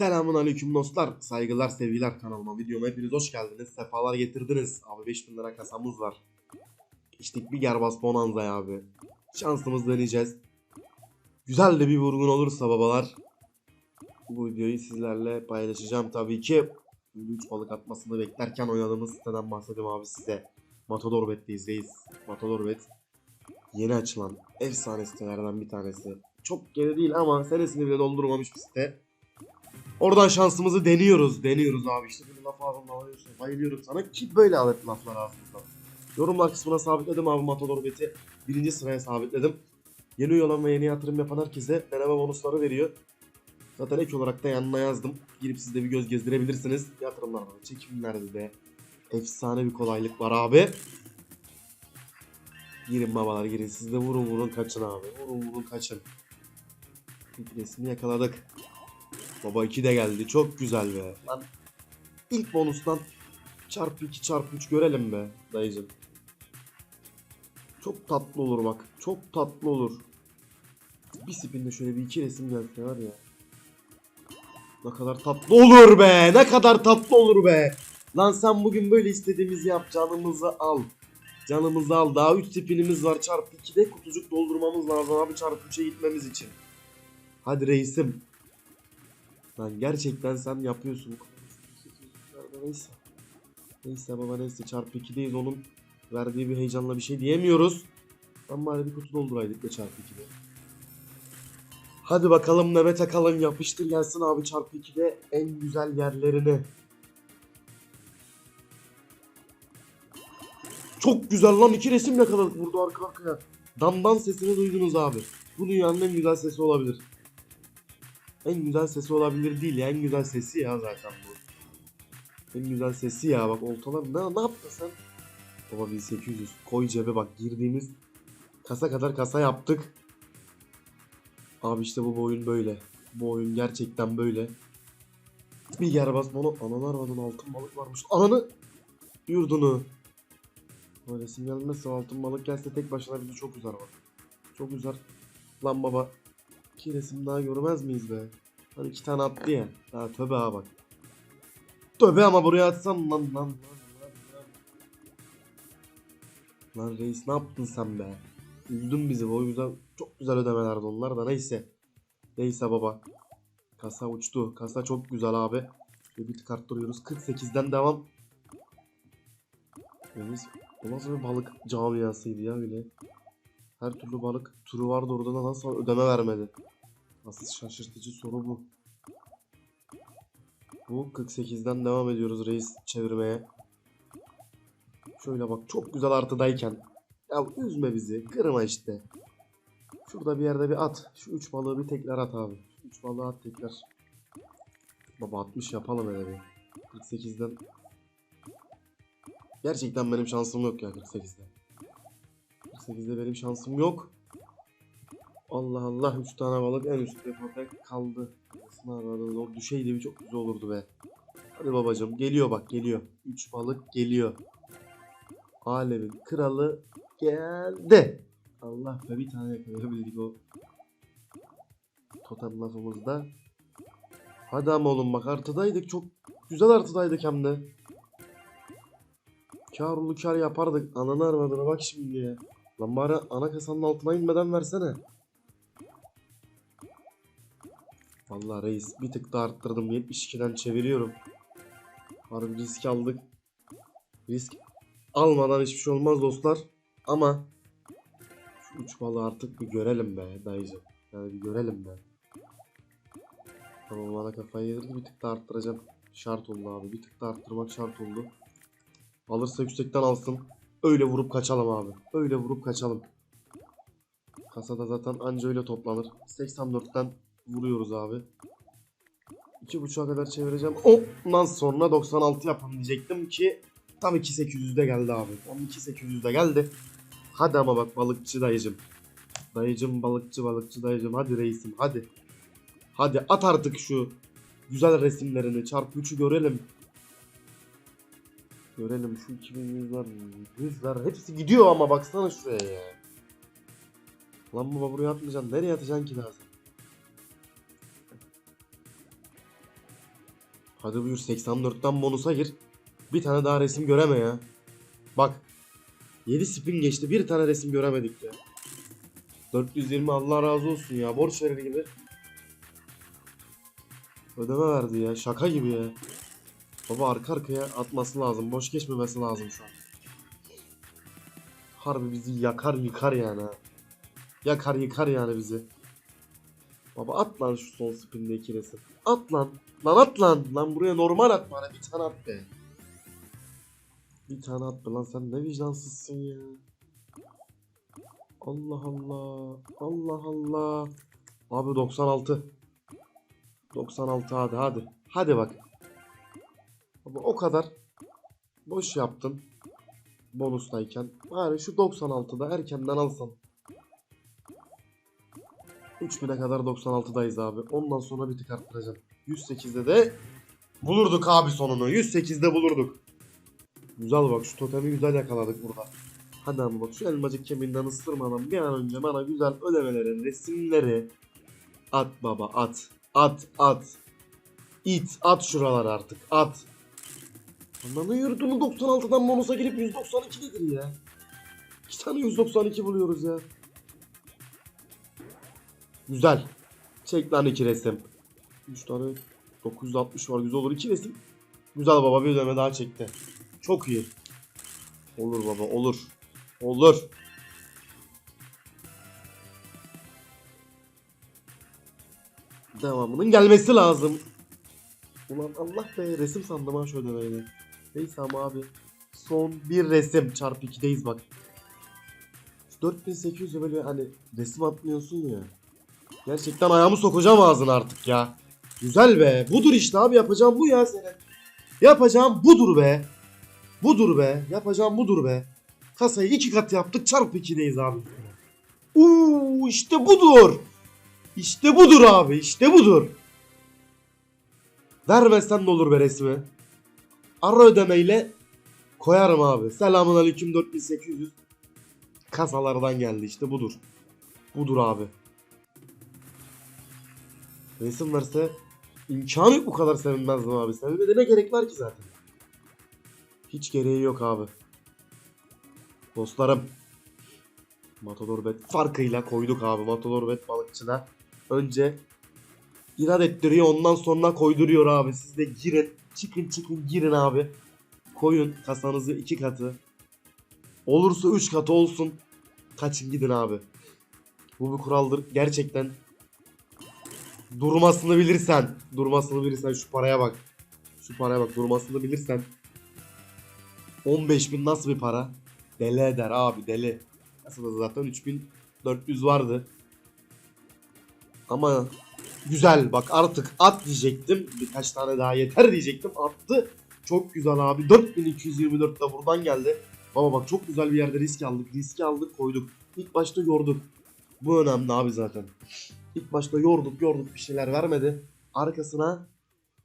Selamun aleyküm dostlar. Saygılar, sevgiler kanalıma, videoma hepiniz hoş geldiniz. Sefalar getirdiniz. Abi 5000 lira kasamız var. İçtik bir gerbaz bonanza abi. Şansımız deneyeceğiz. Güzel de bir vurgun olursa babalar. Bu videoyu sizlerle paylaşacağım tabii ki. 3 balık atmasını beklerken oynadığımız siteden bahsedeyim abi size. Matador Bet'teyiz. Matador Bet. Yeni açılan efsane sitelerden bir tanesi. Çok yeni değil ama senesini bile doldurmamış bir site. Oradan şansımızı deniyoruz. Deniyoruz abi işte böyle laf ağzımda alıyorsun. Bayılıyorum sana ki böyle alet laflar ağzımızdan. Yorumlar kısmına sabitledim abi Matador Bet'i. Birinci sıraya sabitledim. Yeni üye ve yeni yatırım yapan herkese deneme bonusları veriyor. Zaten ek olarak da yanına yazdım. Girip siz de bir göz gezdirebilirsiniz. Yatırımlarda da çekimlerde de efsane bir kolaylık var abi. Girin babalar girin. Siz de vurun vurun kaçın abi. Vurun vurun kaçın. İlk resmi yakaladık. Baba 2 de geldi. Çok güzel be. Lan ilk bonustan çarpı 2 çarpı 3 görelim be dayıcım. Çok tatlı olur bak. Çok tatlı olur. Bir spinde şöyle bir iki resim gelse var ya. Ne kadar tatlı olur be. Ne kadar tatlı olur be. Lan sen bugün böyle istediğimizi yap. Canımızı al. Canımızı al. Daha 3 spinimiz var. Çarpı 2'de kutucuk doldurmamız lazım abi çarpı 3'e gitmemiz için. Hadi reisim. Lan gerçekten sen yapıyorsun. Neyse. Neyse baba neyse çarpı 2'deyiz onun verdiği bir heyecanla bir şey diyemiyoruz. Ama bir kutu dolduraydık da çarpı 2'de. Hadi bakalım Mehmet Akalın yapıştır gelsin abi çarpı 2'de en güzel yerlerini. Çok güzel lan iki resim yakaladık burada arka arkaya. Damdan sesini duydunuz abi. Bu dünyanın en güzel sesi olabilir. En güzel sesi olabilir değil ya. En güzel sesi ya zaten bu. En güzel sesi ya bak oltalar ne, ne yaptın sen? Baba 1800 koy cebe bak girdiğimiz kasa kadar kasa yaptık. Abi işte bu, bu oyun böyle. Bu oyun gerçekten böyle. Bir yer basmalı. Analar vardı altın balık varmış. Ananı yurdunu. Resim gelmezse altın balık gelse tek başına bizi çok üzer bak. Çok üzer. Lan baba. İki resim daha görmez miyiz be? Hani iki tane attı ya. Ha tövbe ha bak. Tövbe ama buraya atsam lan lan lan lan lan. Lan reis ne yaptın sen be? Üzdün bizi o güzel çok güzel ödemelerdi onlar da neyse. Neyse baba. Kasa uçtu. Kasa çok güzel abi. Şöyle bir tık arttırıyoruz. 48'den devam. Reis o nasıl bir balık camiasıydı ya öyle. Her türlü balık turu vardı orada da nasıl ödeme vermedi. Asıl şaşırtıcı soru bu. Bu 48'den devam ediyoruz reis çevirmeye. Şöyle bak çok güzel artıdayken. Ya üzme bizi. Kırma işte. Şurada bir yerde bir at. Şu 3 balığı bir tekrar at abi. 3 balığı at tekrar. Baba 60 yapalım hele bir. 48'den. Gerçekten benim şansım yok ya 48'de. 48'de benim şansım yok. Allah Allah 3 tane balık en üstte köpek kaldı. Aslında o düşeydi bir çok güzel olurdu be. Hadi babacım geliyor bak geliyor. 3 balık geliyor. Alemin kralı geldi. Allah be bir tane yakalayabildik o totem lafımızda. Hadi ama oğlum bak artıdaydık çok güzel artıdaydık hem de. Karlı kar yapardık. Ananı armadına bak şimdi ya. Lan bari ana kasanın altına inmeden versene. Vallahi reis bir tık da arttırdım. 72'den çeviriyorum. Harbi risk aldık. Risk almadan hiçbir şey olmaz dostlar. Ama şu üç balığı artık bir görelim be dayıcım. Yani bir görelim be. Tamam bana kafayı yedirdi bir tık da arttıracağım. Şart oldu abi. Bir tık da arttırmak şart oldu. Alırsa yüksekten alsın. Öyle vurup kaçalım abi. Öyle vurup kaçalım. Kasada zaten anca öyle toplanır. 84'ten vuruyoruz abi. 2.5'a kadar çevireceğim. Ondan sonra 96 yapın diyecektim ki tam 2800'de geldi abi. Tam 2800'de geldi. Hadi ama bak balıkçı dayıcım. Dayıcım balıkçı balıkçı dayıcım. Hadi reisim hadi. Hadi at artık şu güzel resimlerini. Çarpı 3'ü görelim. Görelim şu 2100'ler, 100'ler hepsi gidiyor ama baksana şuraya ya. Lan baba buraya atmayacaksın. Nereye atacaksın ki lazım? Hadi buyur 84'ten bonusa gir. Bir tane daha resim göreme ya. Bak. 7 spin geçti. Bir tane resim göremedik ya. 420 Allah razı olsun ya. Borç verir gibi. Ödeme verdi ya. Şaka gibi ya. Baba arka arkaya atması lazım. Boş geçmemesi lazım şu an. Harbi bizi yakar yıkar yani. Yakar yıkar yani bizi. Baba at lan şu son spinde iki resim. At lan. Lan at lan. Lan buraya normal at bana. Bir tane at be. Bir tane at be lan sen ne vicdansızsın ya. Allah Allah. Allah Allah. Abi 96. 96 hadi hadi. Hadi bak. Baba o kadar boş yaptın. Bonustayken. Bari şu 96'da erkenden alsan. 3000'e kadar 96'dayız abi. Ondan sonra bir tık arttıracağım. 108'de de bulurduk abi sonunu. 108'de bulurduk. Güzel bak şu totemi güzel yakaladık burada. Hadi ama bak şu elmacık kemiğinden ısırmadan bir an önce bana güzel ödemelerin resimleri at baba at. At at. İt at şuralar artık at. Ananı yurdunu 96'dan bonusa girip 192 nedir ya? İki tane 192 buluyoruz ya. Güzel. Çek lan iki resim. 3 tane 960 var güzel olur. iki resim. Güzel baba bir ödeme daha çekti. Çok iyi. Olur baba olur. Olur. Devamının gelmesi lazım. Ulan Allah be resim sandım ha şu ödemeyi. Neyse ama abi. Son bir resim çarpı 2'deyiz bak. 4800 böyle hani resim atmıyorsun ya. Gerçekten ayağımı sokacağım ağzına artık ya. Güzel be. Budur işte abi yapacağım bu ya senin. Yapacağım budur be. Budur be. Yapacağım budur be. Kasayı iki kat yaptık çarpı 2'deyiz abi. Uuu işte budur. İşte budur abi işte budur. Vermezsen ne olur be resmi. Ara ödemeyle koyarım abi. Selamun aleyküm 4800. Kasalardan geldi işte budur. Budur abi. Resim verse imkanı yok bu kadar sevinmezdim abi. Sevinmede ne gerek var ki zaten. Hiç gereği yok abi. Dostlarım. Matador Bet farkıyla koyduk abi. Matador Bet balıkçına. Önce inat ettiriyor ondan sonra koyduruyor abi. Siz de girin. Çıkın çıkın girin abi. Koyun kasanızı iki katı. Olursa üç katı olsun. Kaçın gidin abi. Bu bir kuraldır. Gerçekten durmasını bilirsen, durmasını bilirsen şu paraya bak. Şu paraya bak durmasını bilirsen 15 bin nasıl bir para? Deli eder abi deli. Aslında zaten 3400 vardı. Ama güzel bak artık at diyecektim. Birkaç tane daha yeter diyecektim. Attı. Çok güzel abi. 4224 de buradan geldi. Baba bak çok güzel bir yerde risk aldık. Riski aldık koyduk. İlk başta yorduk. Bu önemli abi zaten. İlk başta yorduk yorduk bir şeyler vermedi. Arkasına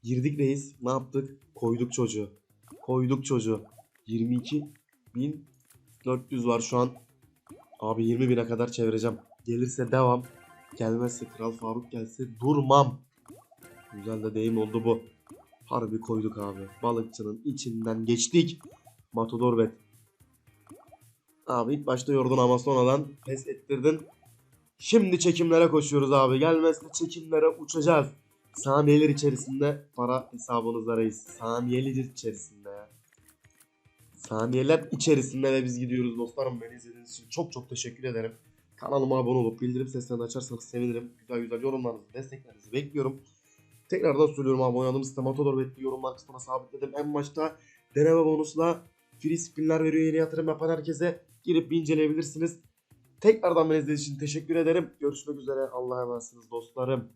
girdik reis. Ne yaptık? Koyduk çocuğu. Koyduk çocuğu. 22.400 var şu an. Abi 20 bine kadar çevireceğim. Gelirse devam. Gelmezse Kral Faruk gelse durmam. Güzel de deyim oldu bu. Harbi koyduk abi. Balıkçının içinden geçtik. Matador bet. Abi ilk başta yordun ama sonradan pes ettirdin. Şimdi çekimlere koşuyoruz abi. Gelmezse çekimlere uçacağız. Saniyeler içerisinde para hesabınızda reis. Saniyeler içerisinde. Saniyeler içerisinde ve biz gidiyoruz dostlarım. Beni izlediğiniz için çok çok teşekkür ederim. Kanalıma abone olup bildirim seslerini açarsanız sevinirim. Güzel güzel yorumlarınızı, desteklerinizi bekliyorum. Tekrardan söylüyorum abone olduğum site Matador Betli yorumlar kısmına sabitledim. En başta deneme bonusla free spinler veriyor yeni yatırım yapan herkese. Girip bir inceleyebilirsiniz. Tekrardan beni izlediğiniz için teşekkür ederim. Görüşmek üzere. Allah'a emanetsiniz dostlarım.